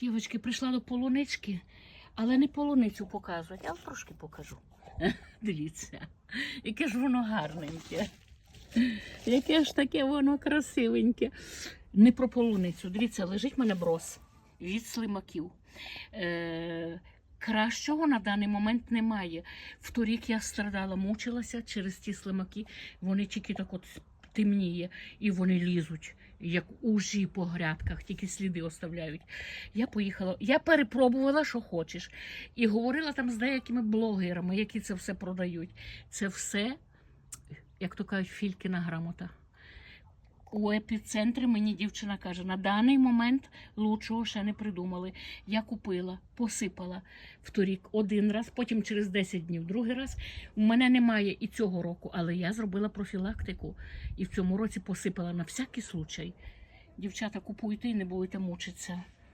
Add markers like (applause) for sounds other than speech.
Дівочки, прийшла до полунички, але не полуницю показувати, а трошки покажу. (laughs) Дивіться, яке ж воно гарненьке. Яке ж таке воно красивеньке. Не про полуницю. Дивіться, лежить в мене брос від слимаків. Е, кращого на даний момент немає. Вторік я страдала, мучилася через ті слимаки. Вони тільки так от темніє і вони лізуть, як ужі по грядках, тільки сліди оставляють. Я поїхала, я перепробувала, що хочеш, і говорила там з деякими блогерами, які це все продають. Це все, як то кажуть, фількіна грамота. У епіцентрі мені дівчина каже, на даний момент лучшого ще не придумали. Я купила, посипала в торік один раз, потім через 10 днів другий раз. У мене немає і цього року, але я зробила профілактику і в цьому році посипала на всякий случай. Дівчата, купуйте і не будете мучитися.